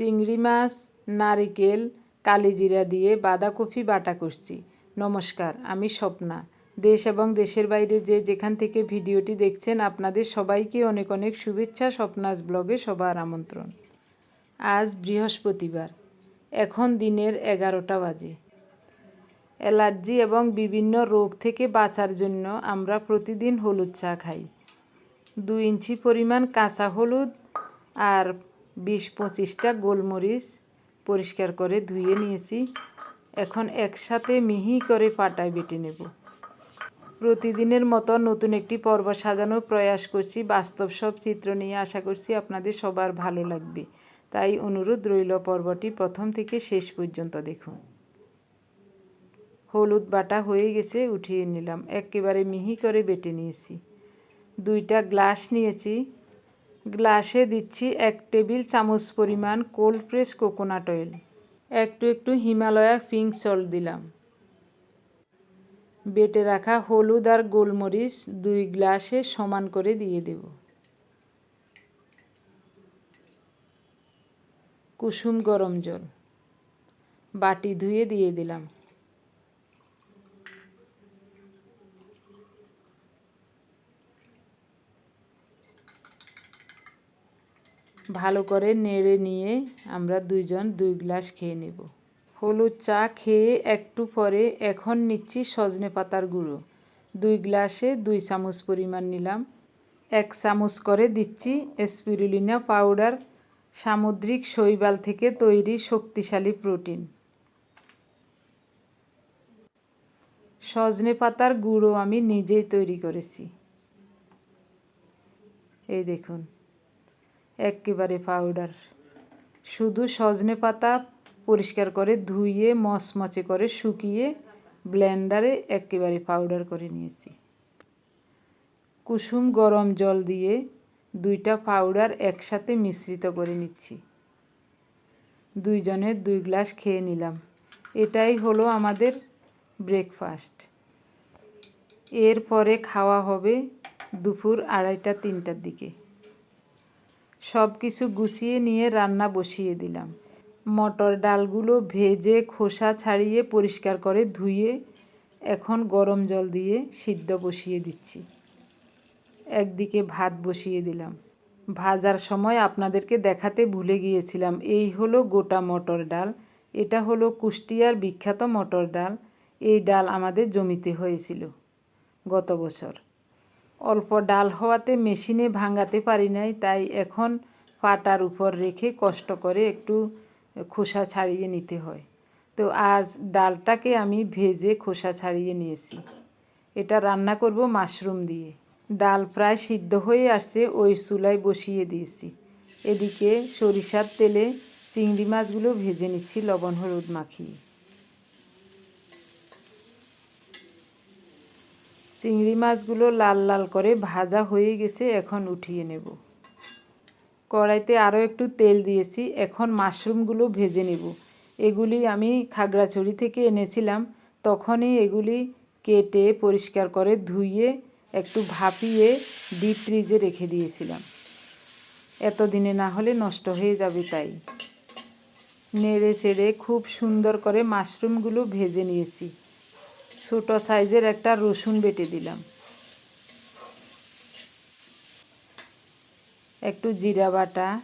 চিংড়ি মাছ, নারিকেল, কালিজিরা দিয়ে বাঁধাকপি বাটা করছি। নমস্কার, আমি স্বপ্না। দেশ এবং দেশের বাইরে যে যেখান থেকে ভিডিওটি দেখছেন, আপনাদের সবাইকে অনেক অনেক শুভেচ্ছা, স্বপ্নাস ব্লগে সবার আমন্ত্রণ। আজ বৃহস্পতিবার, এখন দিনের এগারোটা বাজে। অ্যালার্জি এবং বিভিন্ন রোগ থেকে বাঁচার জন্য আমরা প্রতিদিন হলুদ চা খাই। দুই ইঞ্চি পরিমাণ কাঁচা হলুদ আর বিশ পঁচিশটা গোলমরিচ পরিষ্কার করে ধুয়ে নিয়েছি। এখন একসাথে মিহি করে পাটায় বেটে নেব। প্রতিদিনের মতো নতুন একটি পর্ব সাজানোর প্রয়াস করছি। বাস্তব সব চিত্র নিয়ে আশা করছি আপনাদের সবার ভালো লাগবে। তাই অনুরোধ রইল পর্বটি প্রথম থেকে শেষ পর্যন্ত দেখুন। হলুদ বাটা হয়ে গেছে, উঠিয়ে নিলাম। একেবারে মিহি করে বেটে নিয়েছি। দুইটা গ্লাস নিয়েছি। গ্লাসে দিচ্ছি এক টেবিল চামচ পরিমাণ কোল্ড প্রেস কোকোনাট অয়েল। একটু একটু হিমালয়া পিঙ্ক সল্ট দিলাম। বেটে রাখা হলুদ আর গোলমরিচ দুই গ্লাসে সমান করে দিয়ে দেব। কুসুম গরম জল। বাটি ধুয়ে দিয়ে দিলাম। ভালো করে নেড়ে নিয়ে আমরা দুইজন দুই গ্লাস খেয়ে নেব। হলুদ চা খেয়ে একটু পরে এখন নিচ্ছি সজনে পাতার গুঁড়ো। দুই গ্লাসে দুই চামচ পরিমাণ নিলাম। এক চামচ করে দিচ্ছি স্পিরুলিনা পাউডার, সামুদ্রিক শৈবাল থেকে তৈরি শক্তিশালী প্রোটিন। সজনে পাতার গুঁড়ো আমি নিজেই তৈরি করেছি। এই দেখুন। একেবারে পাউডার শুধু সজনে পাতা পরিষ্কার করে ধুয়ে, মচমচে করে শুকিয়ে ব্লেন্ডারে একেবারে পাউডার করে নিয়েছি। কুসুম গরম জল দিয়ে দুইটা পাউডার একসাথে মিশ্রিত করে নিচ্ছি। দুইজনের দুই গ্লাস খেয়ে নিলাম। এটাই হলো আমাদের ব্রেকফাস্ট এরপরে খাওয়া হবে দুপুর আড়াইটা, তিনটার দিকে। সব কিছু গুছিয়ে নিয়ে রান্না বসিয়ে দিলাম। মটর ডালগুলো ভেজে খোসা ছাড়িয়ে পরিষ্কার করে ধুয়ে এখন গরম জল দিয়ে সিদ্ধ বসিয়ে দিচ্ছি। একদিকে ভাত বসিয়ে দিলাম। ভাজার সময় আপনাদেরকে দেখাতে ভুলে গিয়েছিলাম, এই হলো গোটা মটর ডাল, এটা হলো কুষ্টিয়ার বিখ্যাত মটর ডাল, এই ডাল আমাদের জমিতে হয়েছিল গত বছর। অল্প ডাল হওয়াতে মেশিনে ভাঙাতে পারি নাই, তাই এখন পাটার উপর রেখে কষ্ট করে একটু খোসা ছাড়িয়ে নিতে হয়। তো আজ ডালটাকে আমি ভেজে খোসা ছাড়িয়ে নিয়েছি। এটা রান্না করব মাশরুম দিয়ে। ডাল প্রায় সিদ্ধ হয়ে আসছে, ওই চুলায় বসিয়ে দিয়েছি। এদিকে সরিষার তেলে চিংড়ি মাছগুলো ভেজে নিচ্ছি, লবণ হলুদ মাখিয়ে। চিংড়ি মাছগুলো লাল লাল করে ভাজা হয়ে গেছে, এখন উঠিয়ে নেব। কড়াইতে আরও একটু তেল দিয়েছি, এখন মাশরুমগুলো ভেজে নেব। এগুলি আমি খাগড়াছড়ি থেকে এনেছিলাম, তখনই এগুলি কেটে পরিষ্কার করে ধুইয়ে একটু ভাপিয়ে ডিপ ফ্রিজে রেখে দিয়েছিলাম। এতদিনে না হলে নষ্ট হয়ে যাবে তাই। নেড়ে চেড়ে খুব সুন্দর করে মাশরুমগুলো ভেজে নিয়েছি। ছোটো সাইজের একটা রসুন বেটে দিলাম। একটু জিরা বাটা,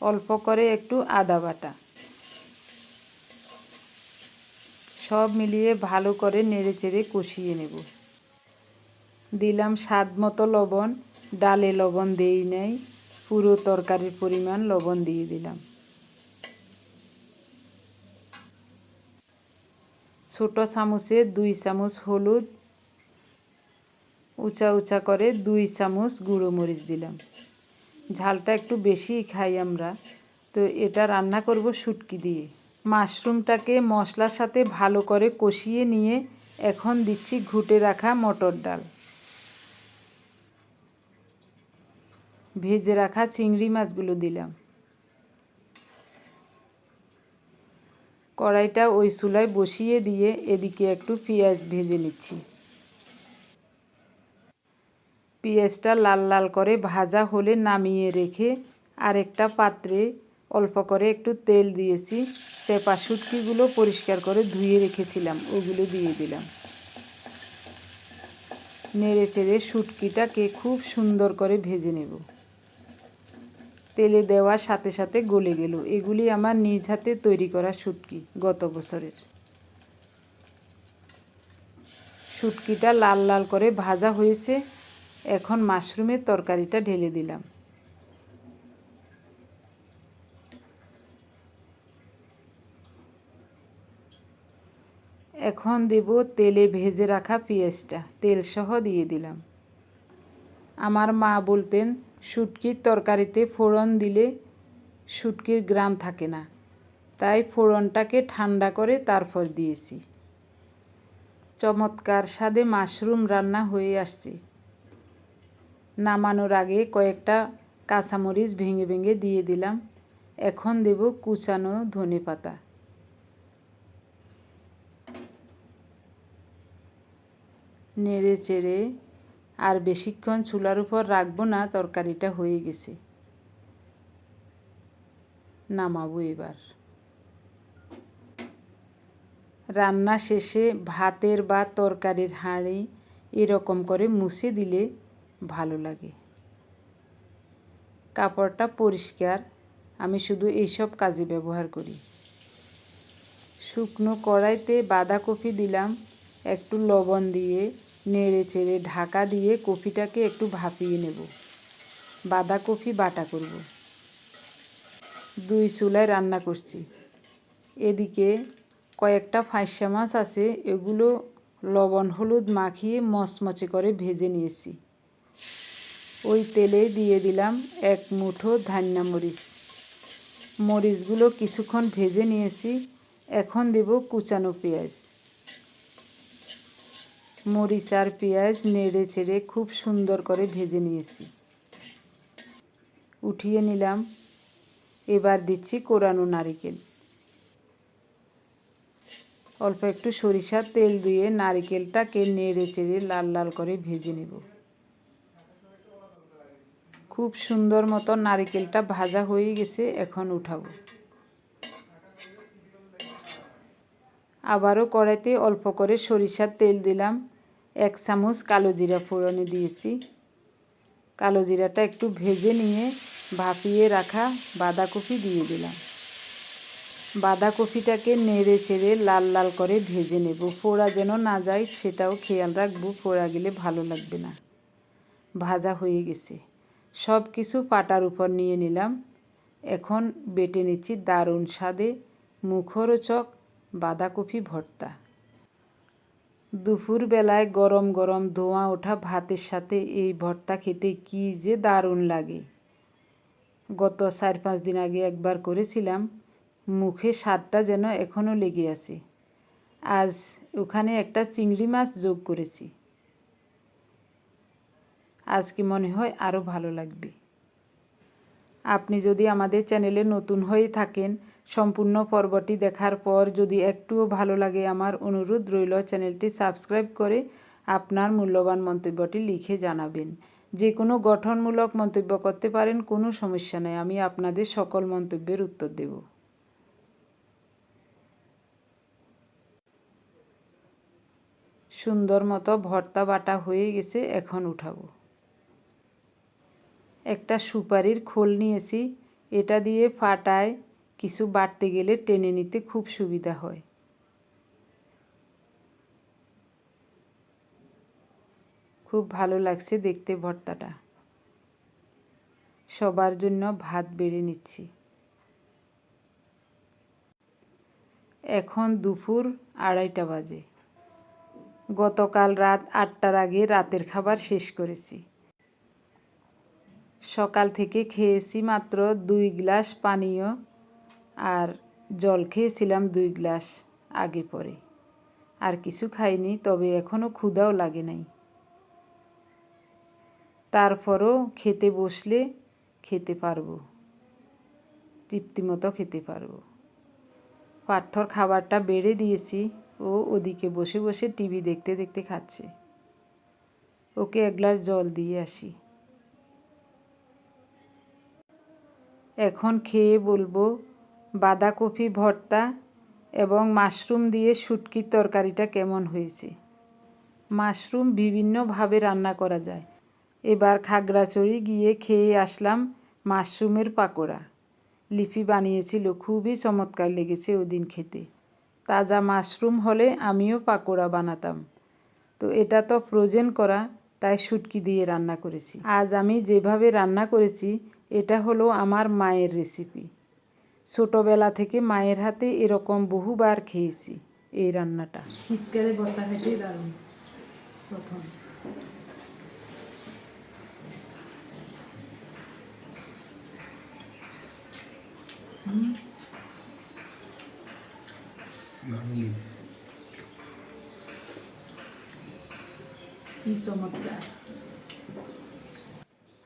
অল্প করে একটু আদা বাটা। সব মিলিয়ে ভালো করে নেড়ে চেড়ে কষিয়ে নেব। দিলাম স্বাদ মতো লবণ, ডালে লবণ দেই নাই, পুরো তরকারির পরিমাণ লবণ দিয়ে দিলাম। ছোট চামচে দুই চামচ হলুদ, উঁচা উঁচা করে দুই চামচ গুঁড়ো মরিচ দিলাম। ঝালটা একটু বেশি খাই আমরা, তো এটা রান্না করব শুটকি দিয়ে। মাশরুমটাকে মশলার সাথে ভালো করে কষিয়ে নিয়ে এখন দিচ্ছি ঘুটে রাখা মটর ডাল। ভেজে রাখা চিংড়ি মাছগুলো দিলাম। কড়াইটা ওই চুলায় বসিয়ে দিয়ে এদিকে একটু পেঁয়াজ ভেজে নিচ্ছি। পেঁয়াজটা লাল লাল করে ভাজা হলে নামিয়ে রেখে আরেকটা পাত্রে অল্প করে একটু তেল দিয়েছি। চেপা শুটকিগুলো পরিষ্কার করে ধুয়ে রেখেছিলাম, ওগুলো দিয়ে দিলাম। নেড়ে চেড়ে শুটকিটাকে খুব সুন্দর করে ভেজে নেব। তেলে দেওয়ার সাথে সাথে গলে গেল। এগুলি আমার নিজ হাতে তৈরি করা শুটকি গত বছরের। শুটকিটা লাল লাল করে ভাজা হয়েছে। এখন মাশরুমের তরকারিটা ঢেলে দিলাম। এখন দেব তেলে ভেজে রাখা পেঁয়াজটা। তেল সহ দিয়ে দিলাম। আমার মা বলতেন শুটকির তরকারিতে ফোড়ন দিলে শুটকির গ্রাম থাকে না। তাই ফোড়নটাকে ঠান্ডা করে তারপর দিয়েছি। চমৎকার স্বাদে মাশরুম রান্না হয়ে আসছে। নামানোর আগে কয়েকটা কাঁচামরিচ ভেঙে ভেঙে দিয়ে দিলাম। এখন দেব কুচানো ধনে পাতা। নেড়ে চেড়ে আর বেশিক্ষণ চুলার উপর রাখব না, তরকারিটা হয়ে গেছে। নামাবো এবার। রান্না শেষে ভাতের বা তরকারির হাঁড়ি এরকম করে মুছে দিলে ভালো লাগে। কাপড়টা পরিষ্কার, আমি শুধু এইসব কাজে ব্যবহার করি। শুকনো কড়াইতে বাঁধাকপি দিলাম, একটু লবণ দিয়ে নেড়ে চেড়ে ঢাকা দিয়ে কপিটাকে একটু ভাপিয়ে নেব। বাঁধাকপি বাটা করব। দুই চুলায় রান্না করছি। এদিকে কয়েকটা ফাঁসা মাছ আছে, এগুলো লবণ, হলুদ মাখিয়ে মচমচে করে ভেজে নিয়েছি। ওই তেলে দিয়ে দিলাম এক মুঠো ধান্যা মরিচ। মরিচগুলো কিছুক্ষণ ভেজে নিয়েছি, এখন দেব কুচানো পেঁয়াজ। মরিচ আর পেঁয়াজ নেড়ে চেড়ে খুব সুন্দর করে ভেজে নিয়েছি। উঠিয়ে নিলাম। এবার দিচ্ছি কোরানো নারিকেল। অল্প একটু সরিষার তেল দিয়ে নারিকেলটাকে নেড়ে চেড়ে লাল লাল করে ভেজে নেব। খুব সুন্দর মতো নারিকেলটা ভাজা হয়ে গেছে, এখন উঠাবো। আবারও কড়াইতে অল্প করে সরিষার তেল দিলাম। এক চামচ কালো জিরা ফোড়নে দিয়েছি। কালো জিরাটা একটু ভেজে নিয়ে ভাপিয়ে রাখা বাঁধাকপি দিয়ে দিলাম। বাঁধাকপিটাকে নেড়ে চেড়ে লাল লাল করে ভেজে নেব। ফোড়া যেন না যায় সেটাও খেয়াল রাখব, ফোড়া গেলে ভালো লাগবে না। ভাজা হয়ে গেছে। সব কিছু পাটার উপর নিয়ে নিলাম। এখন বেটে নিচ্ছি দারুণ স্বাদে মুখরোচক বাঁধাকপি ভর্তা। দুপুরবেলায় গরম গরম ধোঁয়া ওঠা ভাতের সাথে এই ভর্তা খেতে কি যে দারুণ লাগে। গত চার পাঁচ দিন আগে একবার করেছিলাম, মুখে স্বাদটা যেন এখনও লেগে আছে। আজ ওখানে একটা চিংড়ি মাছ যোগ করেছি। আজকে মনে হয় আরও ভালো লাগবে? আপনি যদি আমাদের চ্যানেলে নতুন হয়ে থাকেন সম্পূর্ণ পর্বটি দেখার পর যদি একটুও ভালো লাগে আমার অনুরোধ রইল চ্যানেলটি সাবস্ক্রাইব করে আপনার মূল্যবান মন্তব্যটি লিখে জানাবেন। যে কোনো গঠনমূলক মন্তব্য করতে পারেন, কোনো সমস্যা নেই, আমি আপনাদের সকল মন্তব্যের উত্তর দেব। সুন্দর মতো ভর্তা বাটা হয়ে গেছে, এখন উঠাবো। একটা সুপারির খোল নিয়েছি, এটা দিয়ে ফাটায় কিছু বাড়তে গেলে টেনে নিতে খুব সুবিধা হয়। খুব ভালো লাগছে দেখতে ভর্তাটা। সবার জন্য ভাত বেড়ে নিচ্ছি। এখন দুপুর আড়াইটা বাজে। গতকাল রাত আটটার আগে রাতের খাবার শেষ করেছি। সকাল থেকে খেয়েছি মাত্র দুই গ্লাস পানীয় আর জল খেয়েছিলাম দুই গ্লাস আগে পরে। আর কিছু খাইনি, তবে এখনও ক্ষুধাও লাগে নাই। তারপরও খেতে বসলে খেতে পারব, তৃপ্তিমতো খেতে পারব। পার্থর খাবারটা বেড়ে দিয়েছি, ও ওদিকে বসে বসে টিভি দেখতে দেখতে খাচ্ছে। ওকে এক গ্লাস জল দিয়ে আসি। এখন খেয়ে বলব বাঁধাকপি, ভর্তা এবং মাশরুম দিয়ে শুটকির তরকারিটা কেমন হয়েছে? মাশরুম বিভিন্নভাবে রান্না করা যায়। এবার খাগড়াচড়ি গিয়ে খেয়ে আসলাম মাশরুমের পাকোড়া। লিপি বানিয়েছিল, খুবই চমৎকার লেগেছে ওদিন খেতে। তাজা মাশরুম হলে আমিও পাকোড়া বানাতাম। তো এটা তো ফ্রোজেন করা, তাই শুটকি দিয়ে রান্না করেছি। আজ আমি যেভাবে রান্না করেছি, এটা হলো আমার মায়ের রেসিপি ছোটোবেলা থেকে মায়ের হাতে এরকম বহুবার খেয়েছি এই রান্নাটা। শীতকালে ভর্তা খেতে দারুণ প্রথম। কি চমৎকার।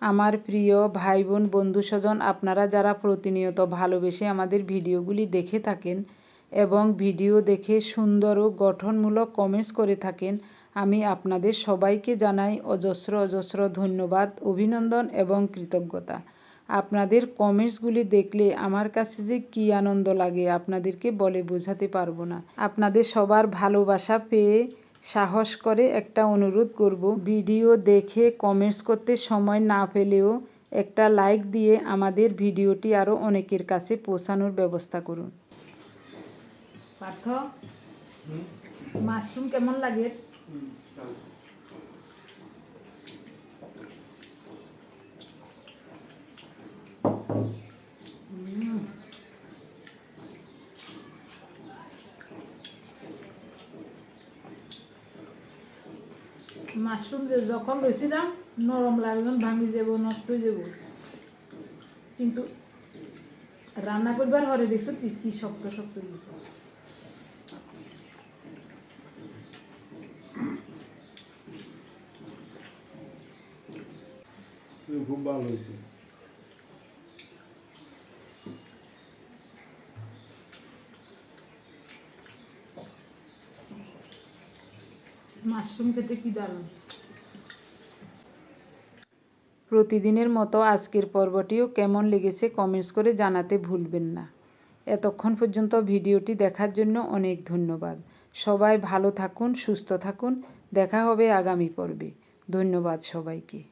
আমার প্রিয় ভাই বোন বন্ধু স্বজন আপনারা যারা প্রতিনিয়ত ভালোবেসে আমাদের ভিডিওগুলি দেখে থাকেন এবং ভিডিও দেখে সুন্দর ও গঠনমূলক কমেন্টস করে থাকেন, আমি আপনাদের সবাইকে জানাই অজস্র অজস্র ধন্যবাদ, অভিনন্দন এবং কৃতজ্ঞতা। আপনাদের কমেন্টসগুলি দেখলে আমার কাছে যে কী আনন্দ লাগে আপনাদেরকে বলে বোঝাতে পারব না। আপনাদের সবার ভালোবাসা পেয়ে সাহস করে একটা অনুরোধ করব। ভিডিও দেখে কমেন্টস করতে সময় না পেলেও একটা লাইক দিয়ে আমাদের ভিডিওটি আরও অনেকের কাছে পৌঁছানোর ব্যবস্থা করুন। পার্থ, মাশরুম কেমন লাগে? মাশরুম যে যখন রয়েছিলাম নরম লাগলাম ভাঙি যাব নষ্ট হয়ে যাব। কিন্তু রান্না করবার হরে দেখছ তুই কি শক্ত শক্ত দিছ খুব ভালো হয়েছে মাশরুম খেতে কি দারুণ। প্রতিদিনের মতো আজকের পর্বটিও কেমন লেগেছে কমেন্টস করে জানাতে ভুলবেন না। এতক্ষণ পর্যন্ত ভিডিওটি দেখার জন্য অনেক ধন্যবাদ। সবাই ভালো থাকুন, সুস্থ থাকুন। দেখা হবে আগামী পর্বে। ধন্যবাদ সবাইকে।